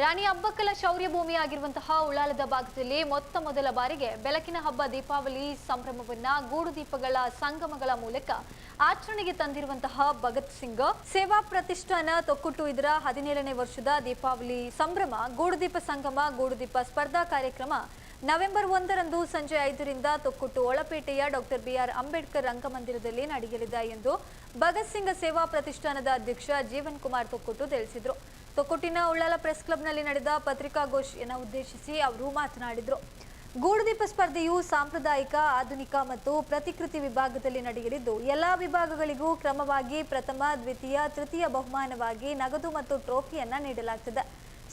ರಾಣಿ ಅಬ್ಬಕ್ಕಲ ಶೌರ್ಯ ಭೂಮಿಯಾಗಿರುವಂತಹ ಉಳ್ಳಾಲದ ಭಾಗದಲ್ಲಿ ಮೊತ್ತ ಮೊದಲ ಬಾರಿಗೆ ಬೆಳಕಿನ ಹಬ್ಬ ದೀಪಾವಳಿ ಸಂಭ್ರಮವನ್ನ ಗೂಡು ದೀಪಗಳ ಸಂಗಮಗಳ ಮೂಲಕ ಆಚರಣೆಗೆ ತಂದಿರುವಂತಹ ಭಗತ್ ಸಿಂಗ್. ಸೇವಾ ಪ್ರತಿಷ್ಠಾನ ತೊಕ್ಕುಟ್ಟು ಇದರ ಹದಿನೇಳನೇ ವರ್ಷದ ದೀಪಾವಳಿ ಸಂಭ್ರಮ ಗೂಡುದೀಪ ಸಂಗಮ ಗೂಡುದೀಪ ಸ್ಪರ್ಧಾ ಕಾರ್ಯಕ್ರಮ ನವೆಂಬರ್ ಒಂದರಂದು ಸಂಜೆ ಐದರಿಂದ ತೊಕ್ಕುಟ್ಟು ಒಳಪೇಟೆಯ ಡಾಕ್ಟರ್ ಬಿಆರ್ ಅಂಬೇಡ್ಕರ್ ರಂಗಮಂದಿರದಲ್ಲಿ ನಡೆಯಲಿದೆ ಎಂದು ಭಗತ್ ಸಿಂಗ್ ಸೇವಾ ಪ್ರತಿಷ್ಠಾನದ ಅಧ್ಯಕ್ಷ ಜೀವನ್ ಕುಮಾರ್ ತೊಕ್ಕುಟ್ಟು ತಿಳಿಸಿದರು. ತೊಕ್ಕೊಟ್ಟಿನ ಉಳ್ಳಾಲ ಪ್ರೆಸ್ ಕ್ಲಬ್ನಲ್ಲಿ ನಡೆದ ಪತ್ರಿಕಾಗೋಷ್ಠಿಯನ್ನು ಉದ್ದೇಶಿಸಿ ಅವರು ಮಾತನಾಡಿದರು. ಗೂಡುದೀಪ ಸ್ಪರ್ಧೆಯು ಸಾಂಪ್ರದಾಯಿಕ, ಆಧುನಿಕ ಮತ್ತು ಪ್ರತಿಕೃತಿ ವಿಭಾಗದಲ್ಲಿ ನಡೆಯಲಿದ್ದು, ಎಲ್ಲಾ ವಿಭಾಗಗಳಿಗೂ ಕ್ರಮವಾಗಿ ಪ್ರಥಮ, ದ್ವಿತೀಯ, ತೃತೀಯ ಬಹುಮಾನವಾಗಿ ನಗದು ಮತ್ತು ಟ್ರೋಫಿಯನ್ನ ನೀಡಲಾಗ್ತದೆ.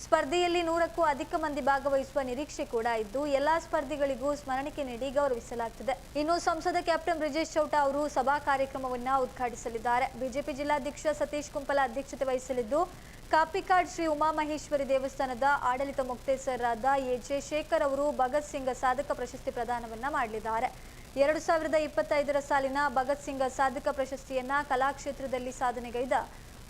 ಸ್ಪರ್ಧೆಯಲ್ಲಿ ನೂರಕ್ಕೂ ಅಧಿಕ ಮಂದಿ ಭಾಗವಹಿಸುವ ನಿರೀಕ್ಷೆ ಕೂಡ ಇದ್ದು, ಎಲ್ಲಾ ಸ್ಪರ್ಧಿಗಳಿಗೂ ಸ್ಮರಣಿಕೆ ನೀಡಿ ಗೌರವಿಸಲಾಗುತ್ತದೆ ಇನ್ನು ಸಂಸದ ಕ್ಯಾಪ್ಟನ್ ಬ್ರಿಜೇಶ್ ಚೌಟಾ ಅವರು ಸಭಾ ಕಾರ್ಯಕ್ರಮವನ್ನು ಉದ್ಘಾಟಿಸಲಿದ್ದಾರೆ. ಬಿಜೆಪಿ ಜಿಲ್ಲಾಧ್ಯಕ್ಷ ಸತೀಶ್ ಕುಂಪಲ ಅಧ್ಯಕ್ಷತೆ ವಹಿಸಲಿದ್ದು ಕಾಪಿಕಾಡ್ ಶ್ರೀ ಉಮಾಮಹೇಶ್ವರಿ ದೇವಸ್ಥಾನದ ಆಡಳಿತ ಮುಕ್ತೇಸರಾದ ಎಜೆ ಶೇಖರ್ ಅವರು ಭಗತ್ ಸಿಂಗ್ ಸಾಧಕ ಪ್ರಶಸ್ತಿ ಪ್ರದಾನವನ್ನ ಮಾಡಲಿದ್ದಾರೆ. ಎರಡು ಸಾವಿರದ ಇಪ್ಪತ್ತೈದರ ಸಾಲಿನ ಭಗತ್ ಸಿಂಗ್ ಸಾಧಕ ಪ್ರಶಸ್ತಿಯನ್ನ ಕಲಾಕ್ಷೇತ್ರದಲ್ಲಿ ಸಾಧನೆಗೈದ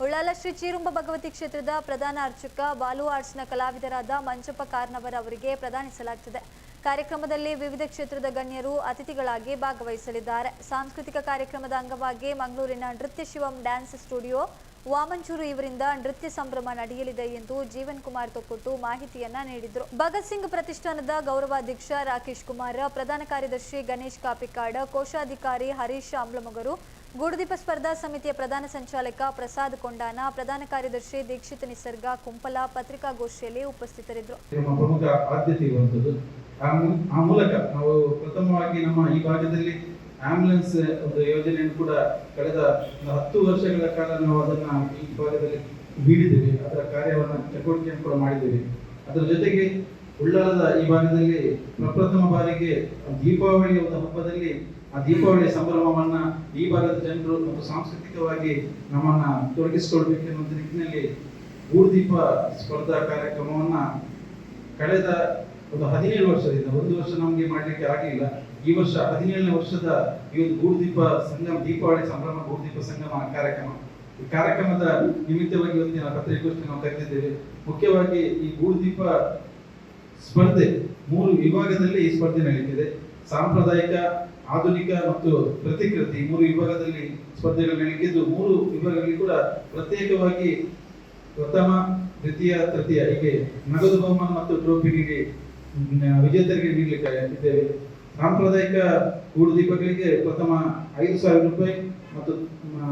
ಉಳ್ಳಾಲ ಶ್ರೀ ಚೀರುಂಬ ಭಗವತಿ ಕ್ಷೇತ್ರದ ಪ್ರಧಾನ ಅರ್ಚಕ ಬಾಲು ಆರ್ಟ್ಸ್ನ ಕಲಾವಿದರಾದ ಮಂಜಪ್ಪ ಕಾರ್ನವರ್ ಅವರಿಗೆ ಪ್ರದಾನಿಸಲಾಗುತ್ತದೆ ಕಾರ್ಯಕ್ರಮದಲ್ಲಿ ವಿವಿಧ ಕ್ಷೇತ್ರದ ಗಣ್ಯರು ಅತಿಥಿಗಳಾಗಿ ಭಾಗವಹಿಸಲಿದ್ದಾರೆ. ಸಾಂಸ್ಕೃತಿಕ ಕಾರ್ಯಕ್ರಮದ ಅಂಗವಾಗಿ ಮಂಗಳೂರಿನ ನೃತ್ಯ ಶಿವಂ ಡ್ಯಾನ್ಸ್ ಸ್ಟುಡಿಯೋ ವಾಮಂಚೂರು ಇವರಿಂದ ನೃತ್ಯ ಸಂಭ್ರಮ ನಡೆಯಲಿದೆ ಎಂದು ಜೀವನ್ ಕುಮಾರ್ ತೊಕ್ಕೊಟ್ಟು ಮಾಹಿತಿಯನ್ನ ನೀಡಿದರು. ಭಗತ್ ಸಿಂಗ್ ಪ್ರತಿಷ್ಠಾನದ ಗೌರವಾಧ್ಯಕ್ಷ ರಾಕೇಶ್ ಕುಮಾರ್, ಪ್ರಧಾನ ಕಾರ್ಯದರ್ಶಿ ಗಣೇಶ್ ಕಾಪಿಕಾಡ್, ಕೋಶಾಧಿಕಾರಿ ಹರೀಶ್ ಆಮ್ಲಮಗರು ಗೂಡುದೀಪ ಸ್ಪರ್ಧಾ ಸಮಿತಿಯ ಪ್ರಧಾನ ಸಂಚಾಲಕ ಪ್ರಸಾದ್ ಕೊಂಡಾನ, ಪ್ರಧಾನ ಕಾರ್ಯದರ್ಶಿ ದೀಕ್ಷಿತ್ ನಿಸರ್ಗ, ಕುಂಪಲ ಪತ್ರಿಕಾಗೋಷ್ಠಿಯಲ್ಲಿ ಉಪಸ್ಥಿತರಿದ್ದರು. ಆ ಮೂಲಕ ನಾವು ಪ್ರಥಮವಾಗಿ ನಮ್ಮ ಈ ಭಾಗದಲ್ಲಿ ಆಂಬ್ಯುಲೆನ್ಸ್ ಒಂದು ಯೋಜನೆಯನ್ನು ಕೂಡ ಕಳೆದ ಹತ್ತು ವರ್ಷಗಳ ಕಾಲ ನಾವು ಅದನ್ನ ಈ ಭಾಗದಲ್ಲಿ ಬೀಳಿದ್ದೇವೆ ಅದರ ಕಾರ್ಯವನ್ನು ಚಟುವಟಿಕೆಯನ್ನು ಕೂಡ ಮಾಡಿದ್ದೇವೆ. ಅದರ ಜೊತೆಗೆ ಉಳ್ಳಾಲದ ಈ ಭಾಗದಲ್ಲಿ ಪ್ರಪ್ರಥಮ ಬಾರಿಗೆ ದೀಪಾವಳಿಯ ಒಂದು ಹಬ್ಬದಲ್ಲಿ ಆ ದೀಪಾವಳಿಯ ಸಂಭ್ರಮವನ್ನ ಈ ಭಾಗದ ಜನರು ಮತ್ತು ಸಾಂಸ್ಕೃತಿಕವಾಗಿ ನಮ್ಮನ್ನ ತೊಡಗಿಸಿಕೊಳ್ಬೇಕೆನ್ನುವಂಥ ನಿಟ್ಟಿನಲ್ಲಿ ಊರ್ದೀಪ ಸ್ಪರ್ಧಾ ಕಾರ್ಯಕ್ರಮವನ್ನ ಕಳೆದ ಒಂದು ಹದಿನೇಳು ವರ್ಷದಿಂದ, ಒಂದು ವರ್ಷ ನಮಗೆ ಮಾಡಲಿಕ್ಕೆ ಆಗಲಿಲ್ಲ. ಈ ವರ್ಷ ಹದಿನೇಳನೇ ವರ್ಷದ ಈ ಒಂದು ಗೂಡುದೀಪ ಸಂಗಮ, ದೀಪಾವಳಿ ಸಂಭ್ರಮ, ಗೂಡುದೀಪ ಸಂಗಮ ಕಾರ್ಯಕ್ರಮ. ಈ ಕಾರ್ಯಕ್ರಮದ ನಿಮಿತ್ತವಾಗಿ ಒಂದಿನ ಪತ್ರಿಕಾಗೋಷ್ಠಿ ನಾವು ಕರೆದಿದ್ದೇವೆ ಮುಖ್ಯವಾಗಿ ಈ ಗೂಡುದೀಪ ಸ್ಪರ್ಧೆ, ಮೂರು ವಿಭಾಗದಲ್ಲಿ ಈ ಸ್ಪರ್ಧೆ ನಡೀತಿದೆ. ಸಾಂಪ್ರದಾಯಿಕ, ಆಧುನಿಕ ಮತ್ತು ಪ್ರತಿಕೃತಿ ಮೂರು ವಿಭಾಗದಲ್ಲಿ ಸ್ಪರ್ಧೆಗಳು ನಡೀತಿದ್ದು. ಮೂರು ವಿಭಾಗಗಳಲ್ಲಿ ಕೂಡ ಪ್ರತ್ಯೇಕವಾಗಿ ಪ್ರಥಮ, ದ್ವಿತೀಯ, ತೃತೀಯ ಹೀಗೆ ನಗದು ಬಹುಮಾನ ಮತ್ತು ಟ್ರೋಫಿ ನೀಡಿ ವಿಜೇತರಿಗೆ ನೀಡಲಿಕ್ಕೆ ಇದ್ದೇವೆ. ಸಾಂಪ್ರದಾಯಿಕ ಗೂಡು ದೀಪಗಳಿಗೆ ಪ್ರಥಮ ಐದು ಸಾವಿರ ರೂಪಾಯಿ ಮತ್ತು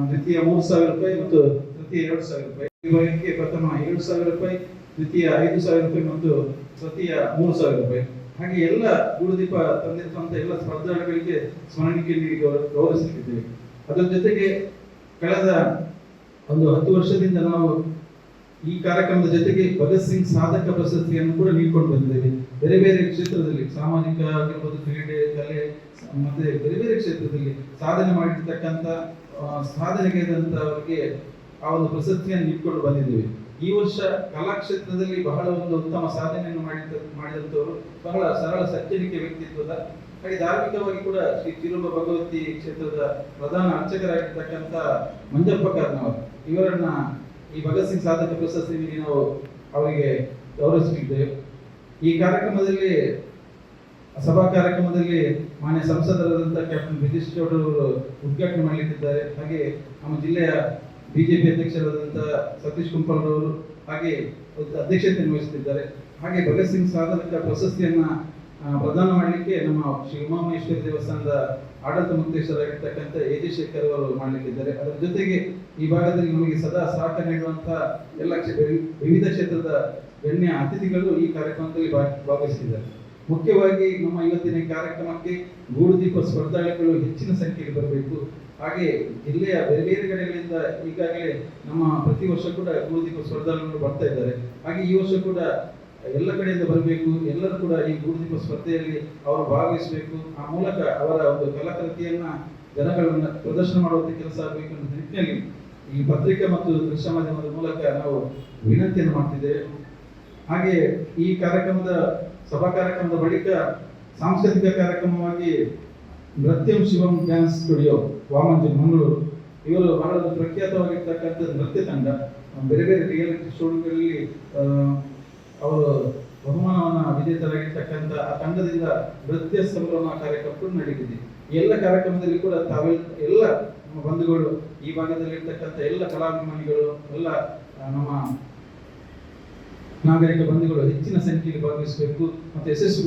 ದ್ವಿತೀಯ ಮೂರು ಸಾವಿರ ರೂಪಾಯಿ ಮತ್ತು ತೃತೀಯ ಎರಡು ಸಾವಿರ ರೂಪಾಯಿ. ವಿಭಾಗಕ್ಕೆ ಪ್ರಥಮ ಏಳು ಸಾವಿರ ರೂಪಾಯಿ, ದ್ವಿತೀಯ ಐದು ಸಾವಿರ ರೂಪಾಯಿ ಮತ್ತು ತೃತೀಯ ಮೂರು ಸಾವಿರ ರೂಪಾಯಿ. ಹಾಗೆ ಎಲ್ಲ ಗೂಡು ದೀಪ ತಂದಿರುವಂತಹ ಎಲ್ಲ ಸ್ಪರ್ಧಾಳುಗಳಿಗೆ ಸ್ಮರಣಿಕೆ ನೀಡಿ ಗೌರವ- ಗೌರವಿಸಲಿದ್ದೇವೆ ಅದರ ಜೊತೆಗೆ ಕಳೆದ ಒಂದು ಹತ್ತು ವರ್ಷದಿಂದ ನಾವು ಈ ಕಾರ್ಯಕ್ರಮದ ಜೊತೆಗೆ ಭಗತ್ ಸಿಂಗ್ ಸಾಧಕ ಪ್ರಶಸ್ತಿಯನ್ನು ಕೂಡ ನೀಡಿಕೊಂಡು ಬಂದಿದ್ದೇವೆ. ಬೇರೆ ಬೇರೆ ಕ್ಷೇತ್ರದಲ್ಲಿ ಸಾಮಾಜಿಕ ಆಗಿರ್ಬೋದು ಕ್ರೀಡೆ, ಕಲೆ, ಮತ್ತೆ ಬೇರೆ ಬೇರೆ ಕ್ಷೇತ್ರದಲ್ಲಿ ಸಾಧನೆ ಮಾಡಿರ್ತಕ್ಕಂಥ ಸಾಧನೆಗೆ ಸಾಧನೆಗೈದಂತವರಿಗೆ ಆ ಒಂದು ಪ್ರಶಸ್ತಿಯನ್ನು ನೀಡಿಕೊಂಡು ಬಂದಿದ್ದೇವೆ. ಈ ವರ್ಷ ಕಲಾ ಕ್ಷೇತ್ರದಲ್ಲಿ ಬಹಳ ಒಂದು ಉತ್ತಮ ಸಾಧನೆಯನ್ನು ಮಾಡಿದ ಮಾಡಿದಂಥವರು ಬಹಳ ಸರಳ ಸಜ್ಜನಿಕೆ ವ್ಯಕ್ತಿತ್ವದ, ಹಾಗೆ ಧಾರ್ಮಿಕವಾಗಿ ಕೂಡ ಶ್ರೀ ತಿರುಮ ಭಗವತಿ ಕ್ಷೇತ್ರದ ಪ್ರಧಾನ ಅರ್ಚಕರಾಗಿರ್ತಕ್ಕಂಥ ಮಂಜಪ್ಪ ಕರ್ನವರ್ ಇವರನ್ನ ಈ ಭಗತ್ ಸಿಂಗ್ ಸಾಧಕ ಪ್ರಶಸ್ತಿ ಅವರಿಗೆ ಗೌರವಿಸಿದ್ದೆ ಈ ಕಾರ್ಯಕ್ರಮದಲ್ಲಿ, ಸಭಾ ಕಾರ್ಯಕ್ರಮದಲ್ಲಿ ಮಾನ್ಯ ಸಂಸದರಾದಂಥ ಕ್ಯಾಪ್ಟನ್ ಬ್ರಿಟಿಷ್ ಚೌಡರವರು ಉದ್ಘಾಟನೆ ಮಾಡಲಿಕ್ಕಿದ್ದಾರೆ. ಹಾಗೆ ನಮ್ಮ ಜಿಲ್ಲೆಯ ಬಿಜೆಪಿ ಅಧ್ಯಕ್ಷರಾದಂಥ ಸತೀಶ್ ಕುಂಪಲ್ರವರು ಹಾಗೆ ಅಧ್ಯಕ್ಷತೆ ವಹಿಸುತ್ತಿದ್ದಾರೆ ಹಾಗೆ ಭಗತ್ ಸಿಂಗ್ ಸಾಧಕ ಪ್ರಶಸ್ತಿಯನ್ನ ಪ್ರದಾನ ಮಾಡಲಿಕ್ಕೆ ನಮ್ಮ ಶಿವಮಹೇಶ್ವರಿ ದೇವಸ್ಥಾನದ ಆಡಳಿತ ಮುಕ್ತೇಶ್ವರಾಗಿರ್ತಕ್ಕಂಥ ಎ ಜಿ ಶೇಖರ್ ಅವರು ಮಾಡಲಿಕ್ಕಿದ್ದಾರೆ. ಅದರ ಜೊತೆಗೆ ಈ ಭಾಗದಲ್ಲಿ ನಮಗೆ ಸದಾ ಸಹಕಾರ ನೀಡುವಂತಹ ಎಲ್ಲ ವಿವಿಧ ಕ್ಷೇತ್ರದ ಗಣ್ಯ ಅತಿಥಿಗಳು ಈ ಕಾರ್ಯಕ್ರಮದಲ್ಲಿ ಭಾಗ- ಭಾಗವಹಿಸಿದ್ದಾರೆ. ಮುಖ್ಯವಾಗಿ ನಮ್ಮ ಇವತ್ತಿನ ಕಾರ್ಯಕ್ರಮಕ್ಕೆ ಕಾರ್ಯಕ್ರಮಕ್ಕೆ ಗೂಡುದೀಪ ಸ್ಪರ್ಧಾಳುಗಳು ಹೆಚ್ಚಿನ ಸಂಖ್ಯೆಯಲ್ಲಿ ಬರಬೇಕು. ಹಾಗೆ ಜಿಲ್ಲೆಯ ಬೇರೆ ಬೇರೆ ಕಡೆಗಳಿಂದ ಈಗಾಗಲೇ ನಮ್ಮ ಪ್ರತಿ ವರ್ಷ ಕೂಡ ಗೂಡುದೀಪ ಸ್ಪರ್ಧಾಳುಗಳು ಬರ್ತಾ ಇದ್ದಾರೆ. ಹಾಗೆ ಈ ವರ್ಷ ಕೂಡ ಎಲ್ಲ ಕಡೆಯಿಂದ ಬರಬೇಕು, ಎಲ್ಲರೂ ಕೂಡ ಈ ಗುರುದೀಪ ಸ್ಪರ್ಧೆಯಲ್ಲಿ ಅವರು ಭಾಗವಹಿಸಬೇಕು. ಆ ಮೂಲಕ ಅವರ ಒಂದು ಕಲಾಕೃತಿಯನ್ನ ಜನಗಳನ್ನ ಪ್ರದರ್ಶನ ಮಾಡುವಂತ ಕೆಲಸ ಆಗಬೇಕು ಅನ್ನೋ ನಿಟ್ಟಿನಲ್ಲಿ ಈ ಪತ್ರಿಕೆ ಮತ್ತು ದೃಶ್ಯ ಮಾಧ್ಯಮದ ಮೂಲಕ ನಾವು ವಿನಂತಿಯನ್ನು ಮಾಡ್ತಿದ್ದೇವೆ. ಹಾಗೆ ಈ ಕಾರ್ಯಕ್ರಮದ, ಸಭಾ ಕಾರ್ಯಕ್ರಮದ ಬಳಿಕ ಸಾಂಸ್ಕೃತಿಕ ಕಾರ್ಯಕ್ರಮವಾಗಿ ನೃತ್ಯಂ ಶಿವಂ ಡ್ಯಾನ್ಸ್ ಸ್ಟುಡಿಯೋ, ವಾಮಂಜಿ ಮಂಗಳೂರು, ಇವರು ಬಹಳ ಪ್ರಖ್ಯಾತವಾಗಿರ್ತಕ್ಕಂಥ ನೃತ್ಯ ತಂಡ. ಬೇರೆ ಬೇರೆ ರಿಯಾಲಿಟಿ ಶೋಗಳಲ್ಲಿ ಆ ತಂಡದಿಂದ ನೃತ್ಯ ಸಂಭ್ರಮ ಕಾರ್ಯಕ್ರಮ ನಡೀತಿದೆ. ಎಲ್ಲ ಕಾರ್ಯಕ್ರಮದಲ್ಲಿ ಕೂಡ ತಾವೆಲ್ಲ, ಎಲ್ಲ ನಮ್ಮ ಬಂಧುಗಳು, ಈ ಭಾಗದಲ್ಲಿ ಇರ್ತಕ್ಕಂಥ ಎಲ್ಲ ಕಲಾಭಿಮಾನಿಗಳು, ಎಲ್ಲ ನಮ್ಮ ನಾಗರಿಕ ಬಂಧುಗಳು ಹೆಚ್ಚಿನ ಸಂಖ್ಯೆಯಲ್ಲಿ ಭಾಗವಹಿಸಬೇಕು, ಮತ್ತು ಯಶಸ್ವಿ